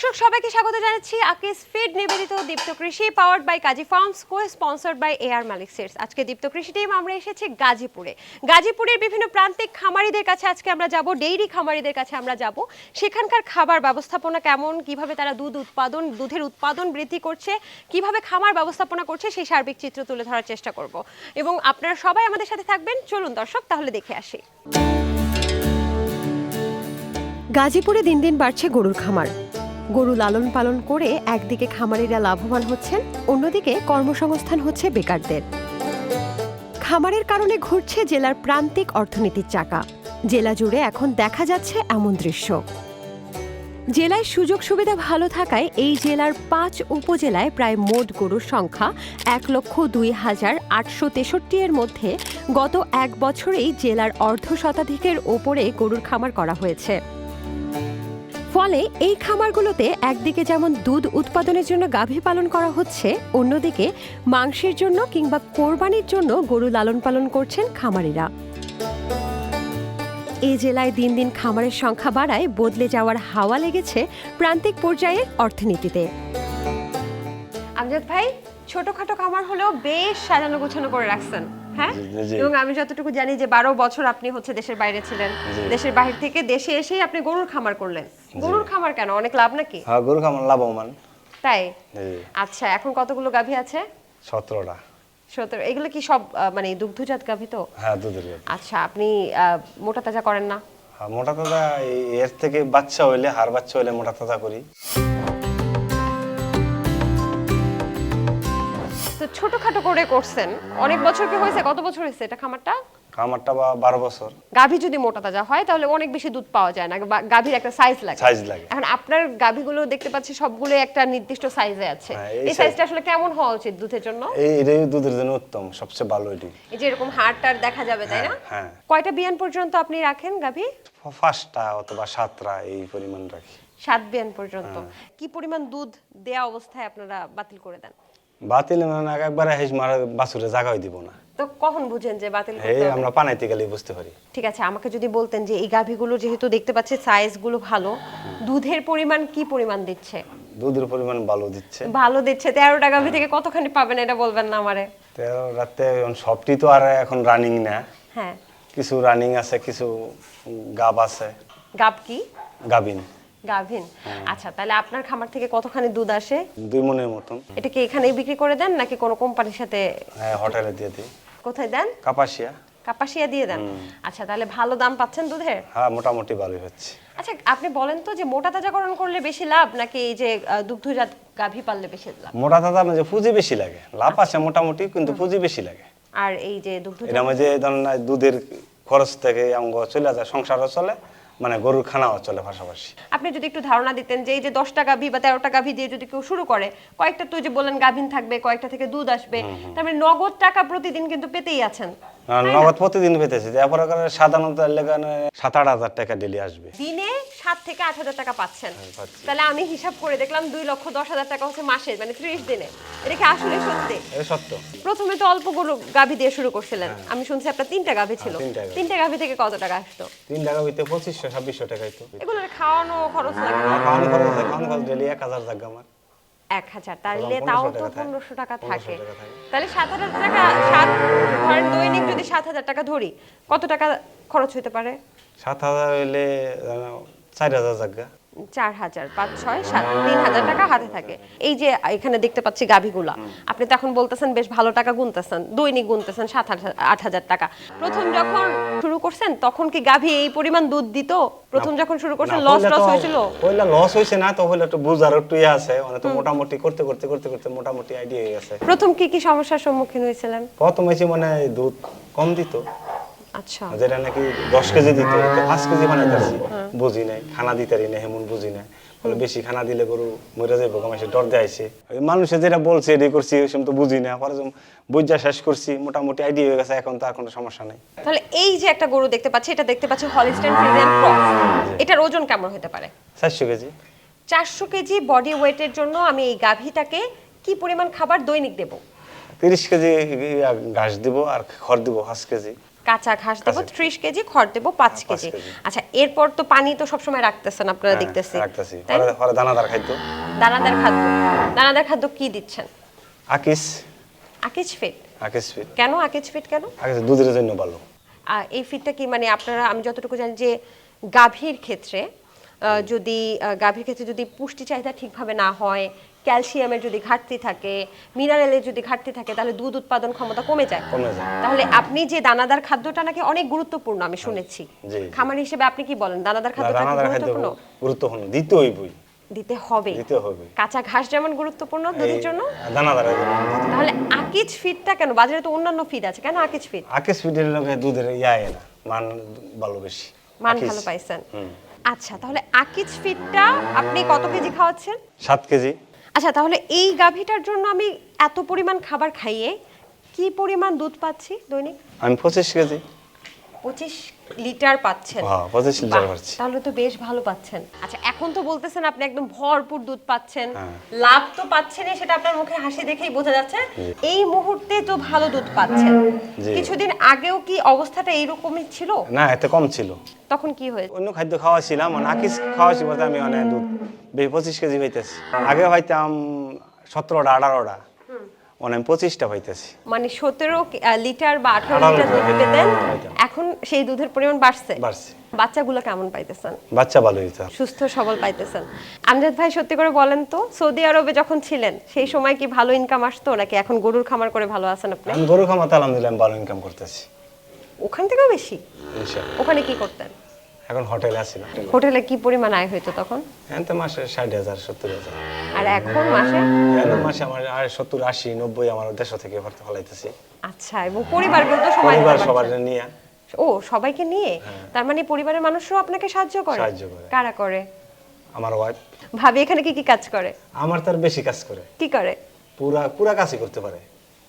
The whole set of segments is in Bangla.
দর্শক, সবাইকে স্বাগত জানাচ্ছি আকিস ফিড, নিবেদিত Deepto Krishi powered by Kazi Farms co sponsored by AR Malik Seeds আজকে দীপ্ত কৃষি টিম আমরা এসেছি গাজীপুরে। গাজীপুরের বিভিন্ন প্রান্তিক খামারিদের কাছে আজকে আমরা যাব ডেইরি খামারিদের কাছে আমরা যাব। সেখানকার খাবার ব্যবস্থাপনা কেমন, কীভাবে তারা দুধ উৎপাদন, দুধের উৎপাদন বৃদ্ধি করছে, কীভাবে খামার ব্যবস্থাপনা করছে, সেই সার্বিক চিত্র তুলে ধরার চেষ্টা করব। এবং আপনারা সবাই আমাদের সাথে থাকবেন। চলুন দর্শক, তাহলে দেখে আসি। গাজীপুরে দিন দিন বাড়ছে গরুর খামার। গরু লালন পালন করে একদিকে খামারিরা লাভবান হচ্ছেন, অন্যদিকে কর্মসংস্থান হচ্ছে বেকারদের। খামারের কারণে ঘুরছে জেলার প্রান্তিক অর্থনীতির চাকা। জেলা জুড়ে এখন দেখা যাচ্ছে এমন দৃশ্য। জেলায় সুযোগ সুবিধা ভালো থাকায় এই জেলার পাঁচ উপজেলায় প্রায় মোট গরুর সংখ্যা এক লক্ষ দুই হাজার আটশো তেষট্টি এর মধ্যে গত এক বছরেই জেলার অর্ধ শতাধিকের ওপরে গরুর খামার করা হয়েছে। ফলে এই খামারগুলোতে একদিকে যেমন দুধ উৎপাদনের জন্য গাভী পালন করা হচ্ছে, অন্যদিকে মাংসের জন্য কিংবা কোরবানির জন্য গরু লালন পালন করছেন খামারিরা। এই জেলায় দিন দিন খামারের সংখ্যা বাড়ায়, বদলে যাওয়ার হাওয়া লেগেছে প্রান্তিক পর্যায়ের অর্থনীতিতে। আমজাদ ভাই, ছোটখাটো খামার হলেও বেশ সাজানো গোছানো করে রাখছেন। হ্যাঁ। এবং আমি যতটুকু জানি যে বারো বছর আপনি হচ্ছে দেশের বাইরে ছিলেন। দেশের বাইরে থেকে দেশে এসেই আপনি গরুর খামার করলেন। গরুর খামার কেন? অনেক লাভ নাকি? হ্যাঁ গরু খামার লাভবান। তাই? আচ্ছা এখন কতগুলো গাভী আছে? সতেরোটা। সতেরো। এগুলো কি সব মানে দুগ্ধজাত গাভী তো? হ্যাঁ দুধের আচ্ছা আপনি মোটা তাজা করেন না? হ্যাঁ মোটা তাজা এর থেকে বাচ্চা হইলে হার বাচ্চা হইলে মোটা তাজা করি। ছোটখাটো করে করছেন। অনেক বছর কি হয়েছে? কত বছর হয়েছে এটা খামারটা? খামারটা বা বারো বছর। গাভী যদি মোটা তাজা হয় তাহলে অনেক বেশি দুধ পাওয়া যায় না গাভীর একটা সাইজ লাগে। সাইজ লাগে। এখন আপনার গাভীগুলো দেখতে পাচ্ছি সবগুলো একটা নির্দিষ্ট সাইজে আছে। হ্যাঁ, এই এই সাইজটা আসলে কেমন হওয়া উচিত দুধের জন্য? এই এটাই দুধের জন্য উত্তম সবচেয়ে ভালো এটি। এই যে এরকম হাড়টার দেখা যাবে তাই না? হ্যাঁ কয়টা বিয়ান পর্যন্ত আপনি রাখেন গাভী? পাঁচটা অথবা সাতটা এই পরিমাণ রাখি। সাত বিয়ান পর্যন্ত। হ্যাঁ। কি পরিমাণ দুধ দেয়া অবস্থায় আপনারা বাতিল করে দেন? বাতিল মানে একবারে হেস মারা বাছুরে জাগাই দিব না। তো কখন বুঝেন যে বাতিল এই? আমরা পানাইতে গেলে বুঝতে পারি। ঠিক আছে আমাকে যদি বলতেন যে এই গাভীগুলো যেহেতু দেখতে পাচ্ছি সাইজগুলো ভালো দুধের পরিমাণ কি পরিমাণ দিচ্ছে? দুধের পরিমাণ ভালো দিচ্ছে। ভালো দিচ্ছে তেরোটা গাভী থেকে কতখানি পাবেন এটা বলবেন না আমারে? তেরো রাতে এখন সবটি তো আর এখন রানিং না। হ্যাঁ। কিছু রানিং আছে কিছু গাব আছে গাব কি? গাবিন। গাভিন? হ্যাঁ। আচ্ছা তাহলে আপনার খামার থেকে কতখানি দুধ আসে? দুই মনের মতন। এটা কি এখানেই বিক্রি করে দেন নাকি কোনো কোম্পানির সাথে? হ্যাঁ হোটেলে দিয়ে দিই। কোথায় দেন? কাপাসিয়া। কাপাসিয়া দিয়ে দেন? আচ্ছা তাহলে ভালো দাম পাচ্ছেন দুধের? হ্যাঁ মোটামুটি ভালোই হচ্ছে। আচ্ছা আপনি বলেন তো যে মোটা তাজাকরণ করলে বেশি লাভ নাকি এই যে দুগ্ধজাত গাভী পাললে বেশি লাভ? মোটা তাজা মানে পুঁজি বেশি লাগে। লাভ আছে মোটামুটি কিন্তু পুঁজি বেশি লাগে। আর এই যে দুগ্ধ এটা মানে যে ধরেন দুধের খরচ থেকে অঙ্গ চলে যায় সংসারও চলে মানে গরুর খানাও চলে পাশাপাশি। আপনি যদি একটু ধারণা দিতেন যে এই যে দশটা গাভী বা তেরোটা গাভী দিয়ে যদি কেউ শুরু করে কয়েকটা তো যে বললেন গাভিন থাকবে কয়েকটা থেকে দুধ আসবে তার মানে নগদ টাকা প্রতিদিন কিন্তু পেতেই আছেন। নগদ প্রতিদিন পেতেছি। তারপরে সাধারণত এলাকায় সাত আট হাজার টাকা ডেলি আসবে। দিনে সাত থেকে আট হাজার টাকা পাচ্ছেন। তাহলে আমি হিসাব করে দেখলাম দুই লক্ষ দশ হাজার টাকা হচ্ছে মাসে মানে ত্রিশ দিনে। এটা কি আসলে সত্যি? সত্য। প্রথমে তো অল্প গরু গাভী দিয়ে শুরু করছিলেন। আমি শুনছি আপনার তিনটা গাভী ছিল। হ্যাঁ, তিনটা গাভী। থেকে কত টাকা আসতো? তিন টাকা হইতে পঁচিশশো ছাব্বিশশো টাকাই তো এগুলোর খাওয়ানো খরচ লাগে খাওয়ানো খরচ আছে খাওয়ানো খরচ ডেলি এক হাজার জায়গা আমার। এক হাজার। তাহলে তাও তো টাকা পনেরোশো টাকা 1500 থাকে। টাকা থাকে। তাহলে সাত হাজার টাকা সাত ধরেন দৈনিক যদি সাত হাজার টাকা ধরি কত টাকা খরচ হইতে পারে? সাত হাজার হইলে চার হাজার জায়গা চার হাজার পাঁচ ছয় সাত তিন হাজার টাকা হাতে থাকে। এই যে এখানে দেখতে পাচ্ছি গাভীগুলা। আপনি তো এখন বলতেছেন বেশ ভালো টাকা গুনতেছেন। দৈনিক গুনতেছেন সাত আট হাজার টাকা। প্রথম যখন শুরু করছেন তখন কি গাভী এই পরিমাণ দুধ দিত? প্রথম যখন শুরু করছেন লস হয়েছিল? লস না তো হইলে একটু বুঝার একটু ইয়ে আছে। মানে তো মোটামুটি করতে করতে করতে করতে মোটামুটি আইডিয়া হয়ে গেছে। প্রথম কি কি সমস্যার সম্মুখীন হয়েছিলেন? প্রথম হয়েছে মানে দুধ কম দিত। আচ্ছা। যেটা নাকি দশ কেজি দিত পাঁচ কেজি বানাইতেছি বুঝি নাই খানা না হেমন বুঝি নাই। বলে বেশি খানা দিলে গরু মরে যাব কামাইছে ডর দেয়াইছে মানুষে যেটা বলছে করছি ওই সময় তো বুঝি না পরে শেষ করছি মোটামুটি আইডিয়া হয়ে গেছে এখন কোনো সমস্যা নেই। তাহলে এই যে একটা গরু দেখতে পাচ্ছি এটা দেখতে পাচ্ছি হলিস্টাইন ফ্রিজিয়ান ক্রস এটার ওজন কেমন হতে পারে? চারশো কেজি। চারশো কেজি বডি ওয়েটের জন্য আমি এই গাভীটাকে কি পরিমাণ খাবার দৈনিক দেব? তিরিশ কেজি ঘাস দিব আর খড় দিব পাঁচ কেজি। কাঁচা ঘাস দেবো ত্রিশ কেজি খড় দেবো পাঁচ কেজি। আচ্ছা এরপর তো পানি তো সবসময় রাখতেছেন আপনারা হ্যাঁ, দেখতেছি। দানাদার খাদ্য। দানাদার খাদ্য। দানাদার খাদ্য কি দিচ্ছেন? আকিস। আকিজ ফিট আকিস ফিট কেন আকিজ ফিট কেন? আকিস দুধের জন্য ভালো। আর এই ফিটটা কি মানে আপনারা আমি যতটুকু জানি যে গাভীর ক্ষেত্রে যদি গাভীর ক্ষেত্রে যদি পুষ্টি চাহিদা ঠিকভাবে না হয় ক্যালসিয়ামের যদি ঘাটতি থাকে মিনারেলের যদি ঘাটতি থাকে তাহলে দুধ উৎপাদন ক্ষমতা কমে যায়। তাহলে আপনি যে দানাদার খাদ্যটা নাকি অনেক গুরুত্বপূর্ণ আমি শুনেছি। খামার হিসেবে আপনি কি বলেন দানাদার খাদ্যটা গুরুত্বপূর্ণ? গুরুত্বপূর্ণ দিতে হইবই দিতে হবে। দিতে হবে। কাঁচা ঘাস যেমন গুরুত্বপূর্ণ দুধের জন্য দানাদার তাহলে আকিজ ফিডটা কেন? বাজারে তো অন্যান্য ফিড আছে কেন আকিজ ফিড? আকিস ফিটের লগে দুধের ইয়া মান ভালো বেশি। মান ভালো পাইছেন। আচ্ছা তাহলে আকিজ ফিটটা আপনি কত কেজি খাওয়াচ্ছেন? সাত কেজি। আচ্ছা তাহলে এই গাভীটার জন্য আমি এত পরিমাণ খাবার খাইয়ে কি পরিমাণ দুধ পাচ্ছি দৈনিক? আমি পঁচিশ কেজি। পঁচিশ লিটার পাচ্ছেন। পঁচিশ লিটার পাচ্ছি। তাহলে তো বেশ ভালো পাচ্ছেন। আচ্ছা এখন তো বলতেছেন আপনি একদম ভরপুর দুধ পাচ্ছেন। হ্যাঁ। লাভ তো পাচ্ছেনই সেটা আপনার মুখে হাসি দেখেই বোঝা যাচ্ছে। এই মুহূর্তে তো ভালো দুধ পাচ্ছেন। কিছুদিন আগেও কি অবস্থাটা এইরকমই ছিল? না এতে কম ছিল। তখন কি হয়েছে? অন্য খাদ্য খাওয়াছিলাম মানে আকিস খাওয়াছি বলতে আমি অনেক দুধ বেশি পঁচিশ কেজি হইতেছি। আগে হইতাম সতেরোটা আঠারোটা। মানে আমি পঁচিশটা হইতেছি মানে সতেরো লিটার বা আঠারো লিটার দুধ পেতেন। এখন সেই দুধের পরিমাণ বাড়ছে? বাড়ছে। বাচ্চাগুলো কেমন পাইতেছেন? বাচ্চা ভালো হইতো সুস্থ সবল পাইতেছেন। আমজাদ ভাই সত্যি করে বলেন তো সৌদি আরবে যখন ছিলেন সেই সময় কি ভালো ইনকাম আসতো নাকি এখন গরুর খামার করে ভালো আছেন আপনি? আমি গরু খামাতে আলহামদুলিল্লাহ ভালো ইনকাম করতেছি। ওখান থেকেও বেশি? ওখানে কি করতেন? এখন হোটেলে আছি না। হোটেলে কি পরিমাণ আয় হইতো তখন? এখন তো মাসে ষাট হাজার সত্তর হাজার। আর এখন মাসে? এখন মাসে আমার আর সত্তর আশি নব্বই আমার দেশ থেকে ভর্তি ফলাইতেছি আচ্ছা এবং পরিবারগুলো তো দিতে পরিবার সবার নিয়ে। ও সবাইকে নিয়ে? তার মানে পরিবারের মানুষরাও আপনাকে সাহায্য করে? সাহায্য করে। কারা করে? আমার ওয়াইফ ভাবি এখানে কি কি কাজ করে? আমার তার বেশি কাজ করে। কি করে? পুরা পুরা কাজই করতে পারে।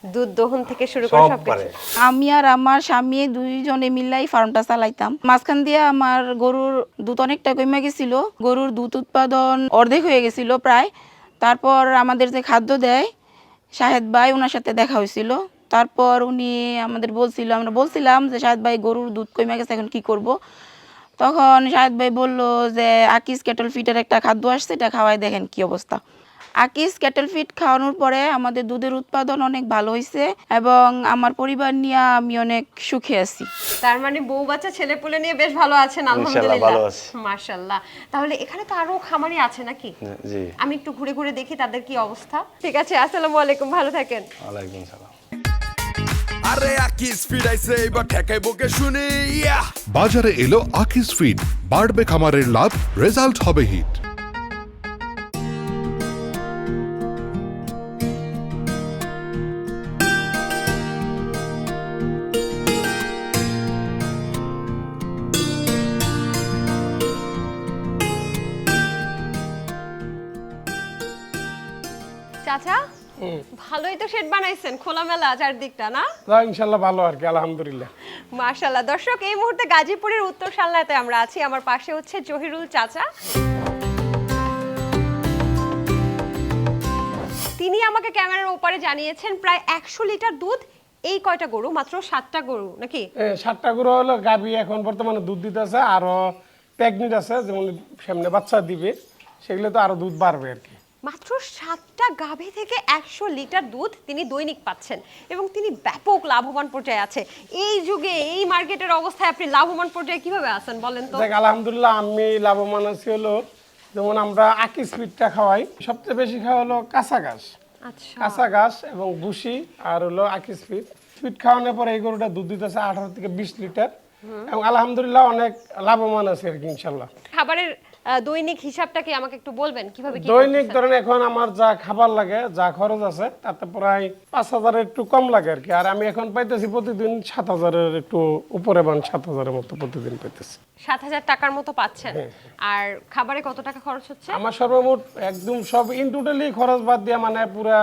দুধ দহন থেকে শুরু করে সবকিছু? আমি আর আমার স্বামী দুইজনে মিলাই ফার্মটা চালাইতাম। মাঝখান দিয়ে আমার গরুর দুধ অনেকটা কমে গেছিল। গরুর দুধ উৎপাদন অর্ধেক হয়ে গেছিল প্রায়। তারপর আমাদের যে খাদ্য দেয়, শাহেদ ভাই ওনার সাথে দেখা হয়েছিল। তারপর উনি আমাদের বলছিল, আমরা বলছিলাম যে শাহেদ ভাই গরুর দুধ কমে গেছে, এখন কি করব? তখন শাহেদ ভাই বলল যে, আকিস কেটল ফিটের একটা খাদ্য আসছে, এটা খাওয়াই দেখেন কি অবস্থা। আকিস ক্যাটল ফিট খাওয়ানোর পরে আমাদের দুধের উৎপাদন অনেক ভালো হয়েছে এবং আমার পরিবার নিয়ে আমি অনেক সুখে আছি। তার মানে বউ বাচ্চা ছেলে পুলে নিয়ে বেশ ভালো আছেন আলহামদুলিল্লাহ। মাশাআল্লাহ তাহলে এখানে তো আরও খামারি আছে নাকি? জি। আমি একটু ঘুরে ঘুরে দেখি তাদের কি অবস্থা। ঠিক আছে আসসালামু আলাইকুম ভালো থাকেন। ওয়ালাইকুম সালাম। আরে আকিস ফিরাইছে এবার ঠেকাই বকে শুনি বাজারে এলো আকিস ফিড বাড়বে খামারের লাভ রেজাল্ট হবে হিট। তো শেড বানাইছেন খোলামেলা চারদিকটা না? না ইনশাল্লাহ ভালো আর কি আলহামদুলিল্লাহ। মাশাআল্লাহ দর্শক এই মুহূর্তে গাজীপুরের উত্তর সালনাতে আমরা আছি। আমার পাশে হচ্ছে জহিরুল চাচা। তিনি আমাকে ক্যামেরার ওপারে জানিয়েছেন প্রায় একশো লিটার দুধ এই কয়টা গরু? মাত্র সাতটা গরু নাকি? সাতটা গরু হলো গাভী এখন বর্তমানে দুধ দিতেছে আরও প্রেগনেন্ট আছে যেমন সামনে বাচ্চা দিবে সেগুলো তো আরও দুধ বাড়বে আর কি। মাত্র সাতটা গাভী থেকে একশো লিটার দুধ তিনি দৈনিক পাচ্ছেন এবং তিনি ব্যাপক লাভবান পর্যায়ে আছে। এই যুগে এই মার্কেটের অবস্থায় আপনি লাভবান পর্যায়ে কীভাবে আছেন বলেন তো? দেখ আলহামদুলিল্লাহ আমি লাভবান আছি হলো যেমন আমরা আকি স্পিডটা খাওয়াই সবচেয়ে বেশি খাওয়া হলো কাঁচা ঘাস। আচ্ছা। কাঁচা ঘাস এবং ভুসি আর হলো আকি স্পিড স্পিড খাওয়ানোর পরে এই গরুটা দুধ দিতেছে আঠারো থেকে বিশ লিটার। এবং আলহামদুলিল্লাহ অনেক লাভবান আছে আর কি ইনশাল্লাহ। খাবারের দৈনিক হিসাবটা কি আমাকে একটু বলবেন কীভাবে কি দৈনিক? ধরেন এখন আমার যা খাবার লাগে যা খরচ আছে তাতে প্রায় পাঁচ হাজারের একটু কম লাগে আর কি। আর আমি এখন পাইতেছি প্রতিদিন সাত হাজারের একটু উপরে বান সাত হাজারের মতো প্রতিদিন পাইতেছি। সাত হাজার টাকার মতো পাচ্ছেন। হ্যাঁ। আর খাবারে কত টাকা খরচ হচ্ছে? আমার সর্বমোট একদম সব ইন টোটালি খরচ বাদ দিয়ে মানে পুরা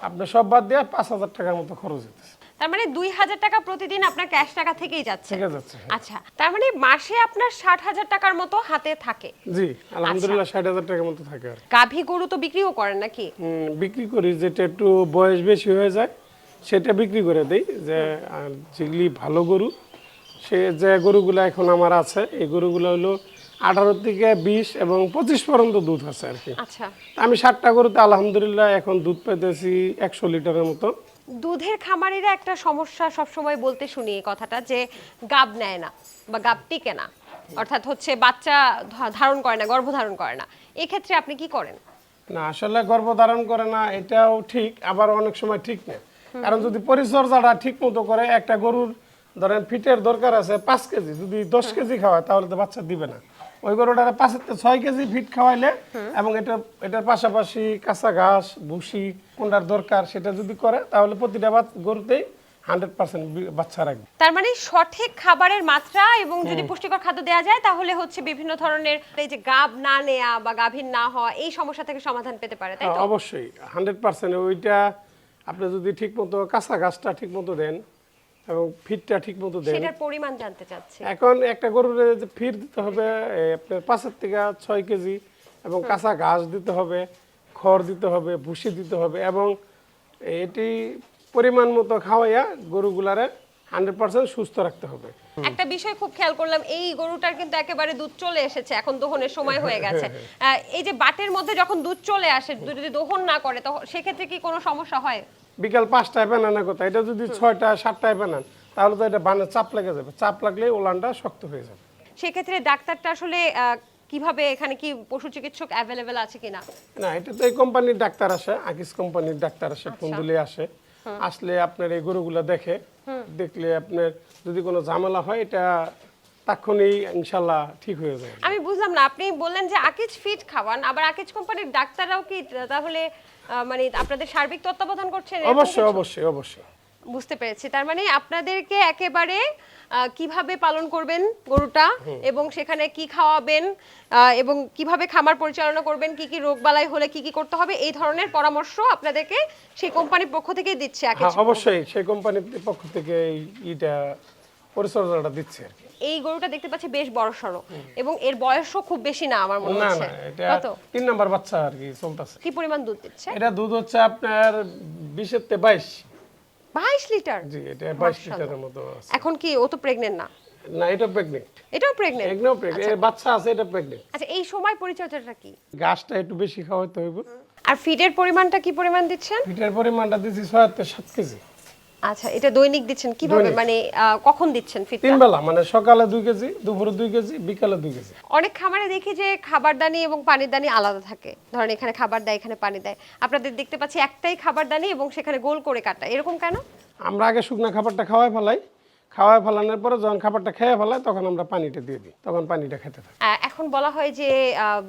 আপনার সব বাদ দিয়ে পাঁচ হাজার টাকার মতো খরচ হইতেছে। তার মানে দুই হাজার টাকা প্রতিদিন আপনার ক্যাশ টাকা থেকেই যাচ্ছে। আচ্ছা তার মানে মাসে আপনার ষাট হাজার টাকার মতো হাতে থাকে। জি আলহামদুলিল্লাহ ষাট হাজার টাকার মতো থাকে আর গাভী গরু তো বিক্রিও করেন নাকি? বিক্রি করি যেটা একটু বয়স বেশি হয়ে যায় সেটা বিক্রি করে দেই। যে যেগুলি ভালো গরু সে যে গরুগুলো এখন আমার আছে এই গরুগুলো হলো আঠারো থেকে বিশ এবং পঁচিশ পর্যন্ত দুধ আছে আর কি। আচ্ছা। আমি ষাটটা গরুতে আলহামদুলিল্লাহ এখন দুধ পেতেছি একশো লিটারের মতো। দুধের খামারিরা একটা সমস্যা সবসময় বলতে শুনি এই কথাটা যে গাব নেয় না বা গাব টিকে না। অর্থাৎ হচ্ছে বাচ্চা ধারণ করে না, গর্ভধারণ করে না। এক্ষেত্রে আপনি কি করেন? না, আসলে গর্ভধারণ করে না, এটাও ঠিক, আবার অনেক সময় ঠিক না কারণ যদি পরিচর্যাটা ঠিক মতো করে, একটা গরুর ধরেন ফিটের দরকার আছে পাঁচ কেজি, যদি দশ কেজি খাওয়ায়, তাহলে তো বাচ্চা দিবে না। ওই গরুটার পাঁচের ছয় কেজি ফিট খাওয়াইলে এবং এটা এটার পাশাপাশি কাঁচা ঘাস ভুসি কোনটার দরকার সেটা যদি করে তাহলে প্রতিটা গরুতেই হান্ড্রেড পার্সেন্ট বাচ্চা রাখবে। তার মানে সঠিক খাবারের মাত্রা এবং যদি পুষ্টিকর খাদ্য দেওয়া যায় তাহলে হচ্ছে বিভিন্ন ধরনের এই যে গাব না নেয়া বা গাভীর না হওয়া এই সমস্যা থেকে সমাধান পেতে পারে তাই তো? হ্যাঁ, অবশ্যই। হান্ড্রেড পার্সেন্ট ওইটা আপনি যদি ঠিক মতো কাঁচা ঘাসটা ঠিক মতো দেন এবং ফিটটা ঠিক মতো দেন সেটার পরিমাণ জানতে চাচ্ছি। এখন একটা গরুর যে ফির দিতে হবে আপনার পাঁচের থেকে ছয় কেজি এবং কাঁচা ঘাস দিতে হবে খড় দিতে হবে ভুসি দিতে হবে এবং এটি পরিমাণ মতো খাওয়াইয়া গরুগুলারে হান্ড্রেড পার্সেন্ট সুস্থ রাখতে হবে। একটা বিষয় খুব খেয়াল করলাম এই গরুটার কিন্তু একেবারে দুধ চলে এসেছে এখন দোহনের সময় হয়ে গেছে। এই যে বাটের মধ্যে যখন দুধ চলে আসে যদি দোহন না করে তখন সেক্ষেত্রে কি কোনো সমস্যা হয়? বিকাল পাঁচটায় বানানো কথা। এটা যদি ছয়টা সাতটায় বানান তাহলে তো এটা বানে চাপ লেগে যাবে। চাপ লাগলে ওলানটা শক্ত হয়ে যাবে। সেক্ষেত্রে ডাক্তারটা আসলে কীভাবে এখানে কি পশু চিকিৎসক অ্যাভেলেবেল আছে কিনা? না এটা তো এই কোম্পানির ডাক্তার আসে আকিস কোম্পানির ডাক্তার আসে কুন্দুলি আসে। আসলে আপনার এই গরুগুলো দেখে দেখলে আপনার যদি কোনো ঝামেলা হয় এটা তাক্ষণই ইনশাল্লাহ ঠিক হয়ে যাবে। আমি বুঝলাম না আপনি বললেন যে আকিজ ফিট খাওয়ান আবার আকিজ কোম্পানির ডাক্তাররাও কি তাহলে মানে আপনাদের সার্বিক তত্ত্বাবধান করছেন অবশ্যই অবশ্যই অবশ্যই। বুঝতে পেরেছি। তার মানে আপনাদেরকে একেবারে কীভাবে পালন করবেন গরুটা এবং সেখানে কি খাওয়াবেন এবং কীভাবে খামার পরিচালনা করবেন কি কি রোগবালাই হলে কি কি করতে হবে এই ধরনের পরামর্শ আপনাদেরকে সেই কোম্পানির পক্ষ থেকেই দিচ্ছে হ্যাঁ অবশ্যই সেই কোম্পানির পক্ষ থেকে এই ইটা পরিচর্যাটা দিচ্ছে আর কি। এই গরুটা দেখতে পাচ্ছি বেশ বড় সড়ো। এবং এর বয়সও খুব বেশি না আমার মনে হচ্ছে। না এটা কত? তিন নাম্বার বাচ্চা আর কি চলতেছে। কি পরিমাণ দুধ দিচ্ছে? এটা দুধ হচ্ছে আপনার বিশের তে বাইশ। বাইশ লিটার? জি এটা বাইশ মাশাআল্লাহ। লিটারের মতো আছে। এখন কি ও তো প্রেগনেন্ট না? না এটা প্রেগনেন্ট এটাও প্রেগনেন্ট এগুলো প্রেগনেন্ট বাচ্চা আছে এটা প্রেগনেন্ট আচ্ছা এই সময় পরিচর্যাটা কি? গাছটা একটু বেশি খাওয়াইতে হইব। আর ফিডের পরিমাণটা কি পরিমাণ দিচ্ছেন? ফিটের পরিমাণটা দিচ্ছি ছয় থেকে সাত কেজি। আচ্ছা এটা দৈনিক দিচ্ছেন কীভাবে? মানে কখন দিচ্ছেন তিন বেলা মানে সকালে 2 কেজি দুপুরে 2 কেজি বিকালে 2 কেজি। অনেক খামারে দেখি যে খাবার দানি এবং পানির দানি আলাদা থাকে। ধরেন এখানে খাবার দেয় এখানে পানি দেয়। আপনাদের দেখতে পাচ্ছি একটাই খাবার দানি এবং সেখানে গোল করে কাটা। এরকম কেন? আমরা আগে শুকনা খাবারটা খাওয়াই ফেলাই খাওয়াই ফেলানোর পরে যখন খাবারটা খেয়ে ফেলাই তখন আমরা পানিটা দিয়ে দিই তখন পানিটা খেতে থাকি। এখন বলা হয় যে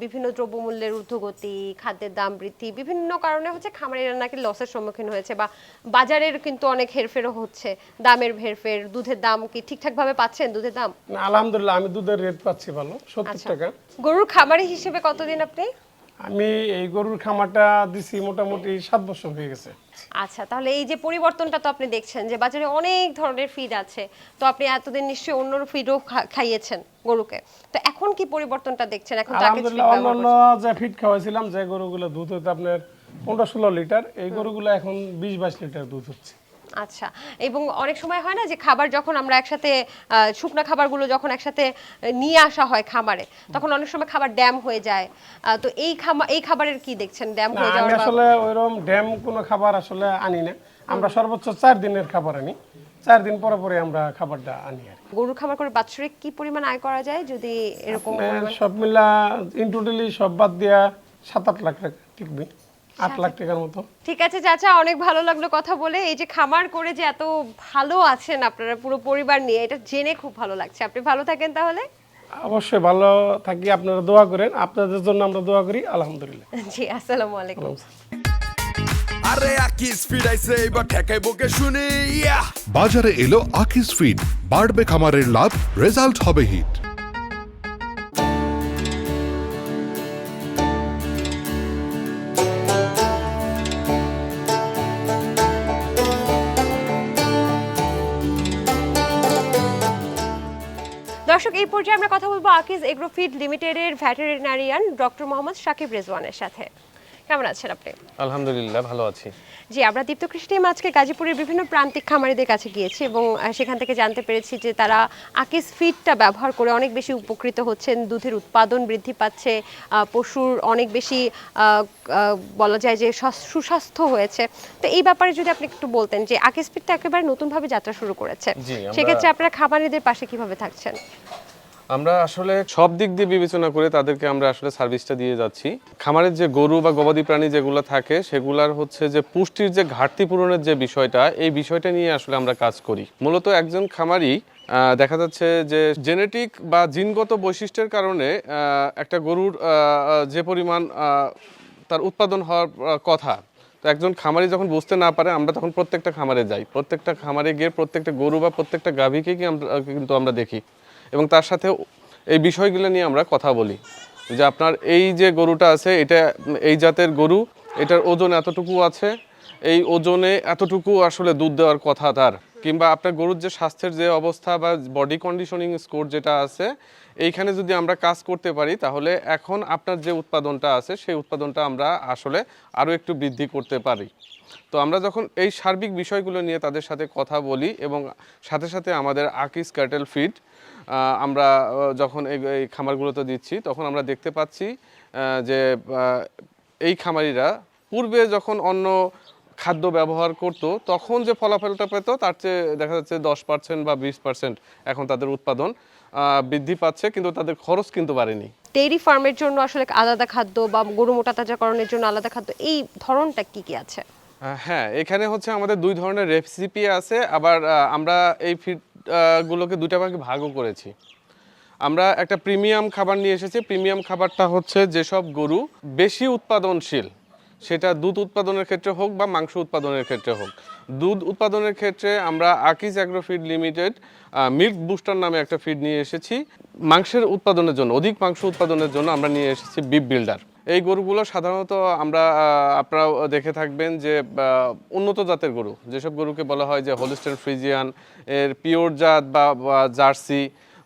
বিভিন্ন দ্রব্যমূল্যের ঊর্ধ্বগতি খাদ্যের দাম বৃদ্ধি বিভিন্ন কারণে হচ্ছে খামারিরা নাকি লসের সম্মুখীন হয়েছে বা বাজারের কিন্তু অনেক হেরফেরও হচ্ছে। দামের হেরফের দুধের দাম কি ঠিকঠাকভাবে পাচ্ছেন দুধের দাম? না আলহামদুলিল্লাহ আমি দুধের রেট পাচ্ছি ভালো সত্তর আচ্ছা। টাকা। গরুর খামারি হিসেবে কতদিন আপনি? আমি এই গরুর খামারটা দিছি মোটামুটি সাত বছর হয়ে গেছে। আচ্ছা তাহলে এই যে পরিবর্তনটা তো আপনি দেখছেন যে বাজারে অনেক ধরনের ফিড আছে। তো আপনি এতদিন নিশ্চয়ই অন্য ফিডও খাইয়েছেন গরুকে। তো এখন কি পরিবর্তনটা দেখছেন? এখন আলহামদুলিল্লাহ অন্যান্য যে ফিট খাওয়াইছিলাম যে গরুগুলো দুধ হতো আপনার পনেরো ষোলো লিটার এই গরুগুলো এখন বিশ বাইশ লিটার দুধ হচ্ছে। আচ্ছা এবং অনেক সময় হয় না যে খাবার যখন আমরা একসাথে শুকনো খাবারগুলো যখন একসাথে নিয়ে আসা হয় খামারে তখন অনেক সময় খাবার ড্যাম হয়ে যায়। তো এই খাবার এই খাবারের কি দেখছেন? ড্যাম হয়ে যাওয়ার আসলে ওইরকম ড্যাম কোনো খাবার আসলে আনি না। আমরা সর্বোচ্চ চার দিনের খাবার আনি। চার দিন পরে পরে আমরা খাবারটা আনি আর গরুর খামার করে বাৎসরিক কি পরিমাণ আয় করা যায় যদি এরকম সব মিলা ইন টোটালি সব বাদ দিয়া সাত আট লাখ টাকা টিকবে। আট লাখ টাকার মতো। ঠিক আছে চাচা অনেক ভালো লাগল কথা বলে। এই যে খামার করে যে এত ভালো আছেন আপনারা পুরো পরিবার নিয়ে এটা জেনে খুব ভালো লাগছে। আপনি ভালো থাকেন তাহলে? অবশ্যই ভালো থাকি আপনারা দোয়া করেন। আপনাদের জন্য আমরা দোয়া করি আলহামদুলিল্লাহ। জি আসসালামু আলাইকুম। আরে আকিস ফিরাইছে এবার ঠেকাই বকে শুনি ইয়া! বাজারে এলো আকিস ফিড। বাড়বে খামারের লাভ রেজাল্ট হবে হিট। দর্শক, এই পর্যায়ে আমরা কথা বলব আকিজ এগ্রোফিড লিমিটেডের ভ্যাটেরিনারিয়ান ডক্টর মোহাম্মদ সাকিব রেজওয়ানের সাথে। কেমন আছেন আপনি? আলহামদুলিল্লাহ ভালো আছি। জি আমরা দীপ্ত কৃষ্টি আজকে গাজীপুরের বিভিন্ন প্রান্তিক খামারিদের কাছে গিয়েছি এবং সেখান থেকে জানতে পেরেছি যে তারা আকিস ফিডটা ব্যবহার করে অনেক বেশি উপকৃত হচ্ছেন দুধের উৎপাদন বৃদ্ধি পাচ্ছে আহ, পশুর অনেক বেশি বলা যায় যে সুস্বাস্থ্য হয়েছে। তো এই ব্যাপারে যদি আপনি একটু বলতেন যে আকিস ফিডটা একেবারে নতুনভাবে যাত্রা শুরু করেছে। সেক্ষেত্রে আপনারা খামারিদের পাশে কীভাবে থাকছেন? আমরা আসলে সব দিক দিয়ে বিবেচনা করে তাদেরকে আমরা আসলে সার্ভিসটা দিয়ে যাচ্ছি। খামারের যে গরু বা গবাদি প্রাণী যেগুলো থাকে, সেগুলার হচ্ছে যে পুষ্টির যে ঘাটতি পূরণের যে বিষয়টা, এই বিষয়টা নিয়ে আসলে আমরা কাজ করি। মূলত একজন খামারি দেখা যাচ্ছে যে জেনেটিক বা জিনগত বৈশিষ্ট্যের কারণে একটা গরুর যে পরিমাণ তার উৎপাদন হওয়ার কথা। তো একজন খামারি যখন বুঝতে না পারে, আমরা তখন প্রত্যেকটা খামারে যাই। প্রত্যেকটা খামারে গিয়ে প্রত্যেকটা গরু বা প্রত্যেকটা গাভীকে কিন্তু আমরা দেখি। এবং তার সাথে এই বিষয়গুলো নিয়ে আমরা কথা বলি। যে আপনার এই যে গরুটা আছে, এটা এই জাতের গরু, এটার ওজন এতটুকু আছে, এই ওজনে এতটুকু আসলে দুধ দেওয়ার কথা তার। কিংবা আপনার গরুর যে স্বাস্থ্যের যে অবস্থা বা বডি কন্ডিশনিং স্কোর যেটা আছে এইখানে যদি আমরা কাজ করতে পারি, তাহলে এখন আপনার যে উৎপাদনটা আছে, সেই উৎপাদনটা আমরা আসলে আরও একটু বৃদ্ধি করতে পারি। তো আমরা যখন এই সার্বিক বিষয়গুলো নিয়ে তাদের সাথে কথা বলি এবং সাথে সাথে আমাদের আকিস ক্যাটেল ফিড আমরা যখন এই খামারগুলোতে দিচ্ছি, তখন আমরা দেখতে পাচ্ছি যে এই খামারিরা পূর্বে যখন অন্য খাদ্য ব্যবহার করত, তখন যে ফলাফলটা পেত, তার চেয়ে দেখা যাচ্ছে দশ পার্সেন্ট বা বিশ পার্সেন্ট এখন তাদের উৎপাদন। বৃদ্ধি পাচ্ছে কিন্তু তাদের খরচ কিন্তু বাড়েনি। ডেইরি ফার্মের জন্য আসলে আলাদা খাদ্য বা গরু মোটা তাজাকরণের জন্য আলাদা খাদ্য এই ধরনটা কি কি আছে? হ্যাঁ এখানে হচ্ছে আমাদের দুই ধরনের রেসিপি আছে আবার আমরা এই ফিড গুলোকে দুইটা ভাগে ভাগও করেছি। আমরা একটা প্রিমিয়াম খাবার নিয়ে এসেছি। প্রিমিয়াম খাবারটা হচ্ছে যেসব গরু বেশি উৎপাদনশীল সেটা দুধ উৎপাদনের ক্ষেত্রে হোক বা মাংস উৎপাদনের ক্ষেত্রে হোক। দুধ উৎপাদনের ক্ষেত্রে আমরা Akij agro feed limited milk booster নামে একটা ফিড নিয়ে এসেছি। মাংসের উৎপাদনের জন্য অধিক মাংস উৎপাদনের জন্য আমরা নিয়ে এসেছি বিপ বিল্ডার। এই গরুগুলো সাধারণত আমরা আহ, আপনারাও দেখে থাকবেন যে উন্নত জাতের গরু। যেসব গরুকে বলা হয় যে হোলিস্টেন ফ্রিজিয়ান এর পিওর জাত বা জার্সি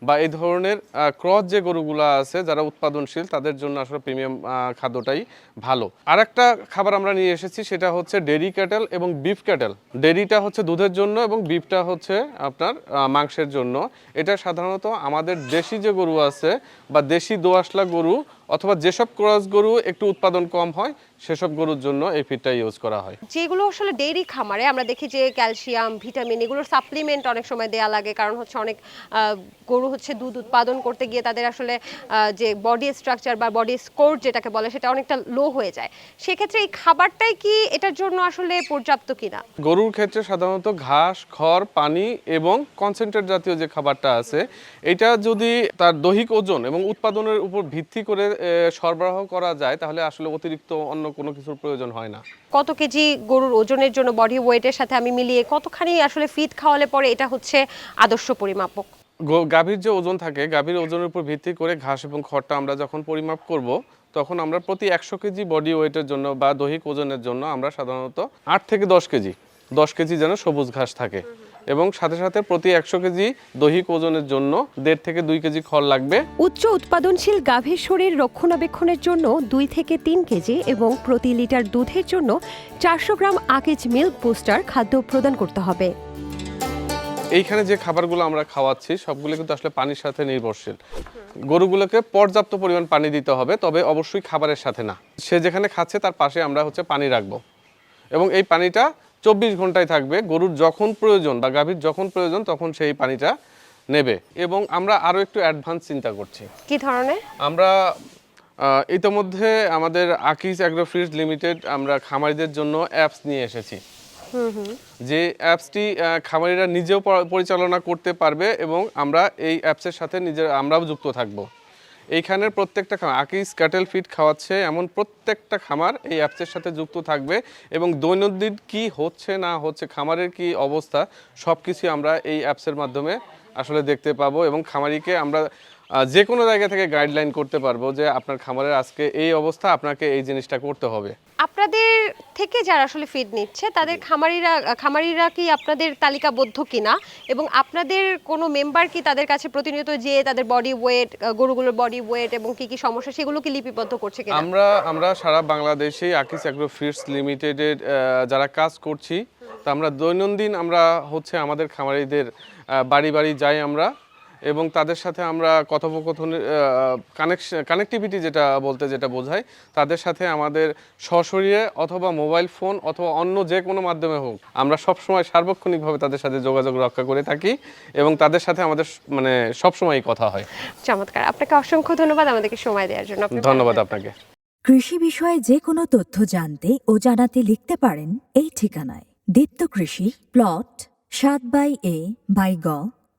বা এই ধরনের ক্রস যে গরুগুলো আছে, যারা উৎপাদনশীল, তাদের জন্য আসলে প্রিমিয়াম খাদ্যটাই ভালো। আর একটা খাবার আমরা নিয়ে এসেছি, সেটা হচ্ছে ডেরি ক্যাটেল এবং বিফ ক্যাটেল। ডেরিটা হচ্ছে দুধের জন্য এবং বিফটা হচ্ছে আপনার মাংসের জন্য। এটা সাধারণত আমাদের দেশি যে গরু আছে বা দেশি দোয়াশলা গরু অথবা যেসব ক্রস গরু একটু উৎপাদন কম হয় সেসব গরুর জন্য এই ফিডটা ইউজ করা হয়। যেগুলো আসলে ডেইরি খামারে আমরা দেখি যে ক্যালসিয়াম ভিটামিন এগুলোর সাপ্লিমেন্ট অনেক সময় দেয়া লাগে কারণ হচ্ছে অনেক গরু হচ্ছে দুধ উৎপাদন করতে গিয়ে তাদের আসলে যে বডি স্ট্রাকচার বা বডি স্কোর যেটাকে বলে সেটা অনেকটা লো হয়ে যায়। সেক্ষেত্রে এই খাবারটাই কি এটার জন্য আসলে পর্যাপ্ত কিনা? গরুর ক্ষেত্রে সাধারণত ঘাস খড় পানি এবং কনসেন্ট্রেট জাতীয় যে খাবারটা আছে এটা যদি তার দৈহিক ওজন এবং উৎপাদনের উপর ভিত্তি করে সরবরাহ করা যায় তাহলে আসলে অতিরিক্ত অন্য কোনো কিছুর প্রয়োজন হয় না। কত কেজি গরুর ওজনের জন্য বডি ওয়েটের সাথে আমি মিলিয়ে কতখানি আসলে ফিট খাওয়ালে পরে এটা হচ্ছে আদর্শ পরিমাপক? গাভীর যে ওজন থাকে গাভীর ওজনের উপর ভিত্তি করে ঘাস এবং খড়টা আমরা যখন পরিমাপ করব তখন আমরা প্রতি একশো কেজি বডি ওয়েটের জন্য বা দৈহিক ওজনের জন্য আমরা সাধারণত আট থেকে দশ কেজি দশ কেজি যেন সবুজ ঘাস থাকে। এবং সাথে সাথে প্রতি একশো কেজি দৈহিক ওজনের জন্য দেড় থেকে দুই কেজি খড় লাগবে। উচ্চ উৎপাদনশীল গাভীর শরীর রক্ষণাবেক্ষণের জন্য দুই থেকে তিন কেজি এবং প্রতি লিটার দুধের জন্য চারশো গ্রাম আকেজ মিল্ক বুস্টার খাদ্য প্রদান করতে হবে। এইখানে যে খাবারগুলো আমরা খাওয়াচ্ছি সবগুলো কিন্তু আসলে পানির সাথে নির্ভরশীল। গরুগুলোকে পর্যাপ্ত পরিমাণ পানি দিতে হবে তবে অবশ্যই খাবারের সাথে না। সে যেখানে খাচ্ছে তার পাশে আমরা হচ্ছে পানি রাখব। এবং এই পানিটা চব্বিশ ঘন্টায় থাকবে। গরুর যখন প্রয়োজন বা গাভীর যখন প্রয়োজন তখন সেই পানিটা নেবে। এবং আমরা আরও একটু অ্যাডভান্স চিন্তা করছি। কি ধরনের? আমরা ইতোমধ্যে আমাদের আকিজ অ্যাগ্রোফ্রিজ লিমিটেড আমরা খামারিদের জন্য অ্যাপস নিয়ে এসেছি। যে অ্যাপসটি খামারিরা নিজেও পরিচালনা করতে পারবে এবং আমরা এই অ্যাপসের সাথে নিজের আমরাও যুক্ত থাকব। এইখানের প্রত্যেকটা খামার, আকিস ক্যাটেল ফিড খাওয়াচ্ছে এমন প্রত্যেকটা খামার এই অ্যাপসের সাথে যুক্ত থাকবে এবং দৈনন্দিন কি হচ্ছে না হচ্ছে, খামারের কি অবস্থা সব কিছু আমরা এই অ্যাপসের মাধ্যমে আসলে দেখতে পাবো এবং খামারিকে আমরা যে কোনো জায়গা থেকে গাইডলাইন করতে পারব যে আপনার খামারের আজকে এই অবস্থা, আপনাকে এই জিনিসটা করতে হবে। আপনাদের থেকে যারা আসলে ফিড নিচ্ছে তাদের খামারিরা খামারিরা কি আপনাদের তালিকাবদ্ধ কিনা? এবং আপনাদের কোনো মেম্বার কি তাদের কাছে প্রতিনিয়ত যে তাদের বডি ওয়েট গরুগুলোর বডি ওয়েট এবং কি কি সমস্যা সেগুলো কি লিপিবদ্ধ করছে কিনা? আমরা আমরা সারা বাংলাদেশে আকিস অ্যাগ্রো ফিডস লিমিটেডের যারা কাজ করছি তা আমরা দৈনন্দিন আমরা হচ্ছে আমাদের খামারিদের বাড়ি বাড়ি যাই আমরা। এবং তাদের সাথে আমরা কথোপকথনের কানেকশন কানেক্টিভিটি যেটা বলতে যেটা বোঝায় তাদের সাথে আমাদের সশরীরে অথবা মোবাইল ফোন অথবা অন্য যে কোনো মাধ্যমে হোক আমরা সবসময় সার্বক্ষণিকভাবে তাদের সাথে যোগাযোগ রক্ষা করে থাকি এবং তাদের সাথে আমাদের মানে সবসময়ই কথা হয়। চমৎকার। আপনাকে অসংখ্য ধন্যবাদ আমাদেরকে সময় দেওয়ার জন্য। ধন্যবাদ আপনাকে। কৃষি বিষয়ে যে কোনো তথ্য জানতে ও জানাতে লিখতে পারেন এই ঠিকানায়। দীপ্ত কৃষি প্লট সাত বাই এ বাই গ।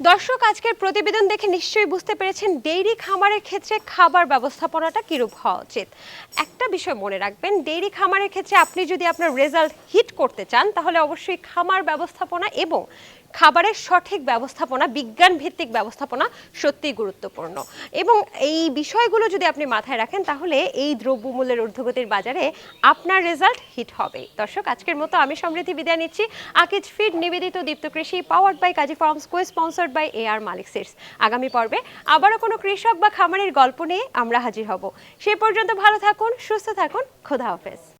দর্শক, আজকের প্রতিবেদন দেখে নিশ্চয়ই বুঝতে পেরেছেন, ডেইরি খামারের ক্ষেত্রে খাবার ব্যবস্থাপনাটা কীরূপ হওয়া উচিত। একটা বিষয় মনে রাখবেন, ডেইরি খামারের ক্ষেত্রে আপনি যদি আপনার রেজাল্ট হিট করতে চান, তাহলে অবশ্যই খামার ব্যবস্থাপনা এবং খাবারের সঠিক ব্যবস্থাপনা বিজ্ঞান ভিত্তিক ব্যবস্থাপনা সত্যিই গুরুত্বপূর্ণ। এবং এই বিষয়গুলো যদি আপনি মাথায় রাখেন, তাহলে এই দ্রব্যমূল্যের ঊর্ধ্বগতির বাজারে আপনার রেজাল্ট হিট হবে। দর্শক, আজকের মতো আমি সমৃদ্ধি বিদায় নিচ্ছি। আকিজ ফিড, নিবেদিত Deepto Krishi powered by Kazi Farms co sponsored by A R Malik Seeds আগামী পর্বে আবারও কোনো কৃষক বা খামারের গল্প নিয়ে আমরা হাজির হব। সেই পর্যন্ত ভালো থাকুন, সুস্থ থাকুন। খোদা হাফেজ।